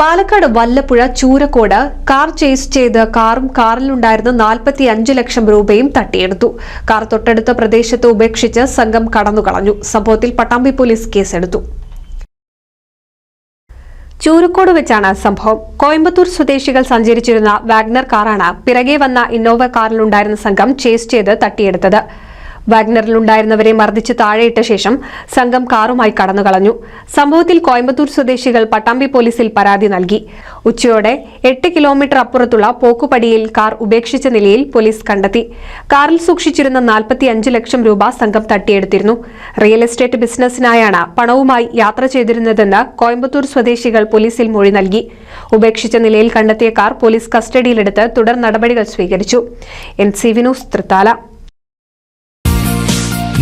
Palakkad Vallappuzha Choorakode car chase ചെയ്ത് കാറും കാറിലുണ്ടായിരുന്ന നാൽപ്പത്തി അഞ്ച് ലക്ഷം രൂപയും തട്ടിയെടുത്തു. കാർ തൊട്ടടുത്ത പ്രദേശത്ത് ഉപേക്ഷിച്ച് സംഘം കടന്നുകളഞ്ഞു. സംഭവത്തിൽ പട്ടാമ്പി പോലീസ് കേസെടുത്തു. ചൂരക്കോട് വെച്ചാണ് സംഭവം. കോയമ്പത്തൂർ സ്വദേശികൾ സഞ്ചരിച്ചിരുന്ന വാഗ്നർ കാറാണ് പിറകെ വന്ന ഇന്നോവ കാറിലുണ്ടായിരുന്ന സംഘം ചേസ് ചെയ്ത് തട്ടിയെടുത്തത്. വാഗ്നറിലുണ്ടായിരുന്നവരെ മർദ്ദിച്ച് താഴെയിട്ട ശേഷം സംഘം കാറുമായി കടന്നുകളഞ്ഞു. സംഭവത്തിൽ കോയമ്പത്തൂർ സ്വദേശികൾ പട്ടാമ്പി പോലീസിൽ പരാതി നൽകി. ഉച്ചയോടെ എട്ട് കിലോമീറ്റർ അപ്പുറത്തുള്ള പോക്കുപടിയിൽ കാർ ഉപേക്ഷിച്ച നിലയിൽ പോലീസ് കണ്ടെത്തി. കാറിൽ സൂക്ഷിച്ചിരുന്ന നാൽപ്പത്തിയഞ്ച് ലക്ഷം രൂപ സംഘം തട്ടിയെടുത്തിരുന്നു. റിയൽ എസ്റ്റേറ്റ് ബിസിനസ്സിനായാണ് പണവുമായി യാത്ര ചെയ്തിരുന്നതെന്ന് കോയമ്പത്തൂർ സ്വദേശികൾ പോലീസിൽ മൊഴി നൽകി. ഉപേക്ഷിച്ച നിലയിൽ കണ്ടെത്തിയ കാർ പോലീസ് കസ്റ്റഡിയിലെടുത്ത് തുടർ നടപടികൾ സ്വീകരിച്ചു. N C Vinoos Thrithala.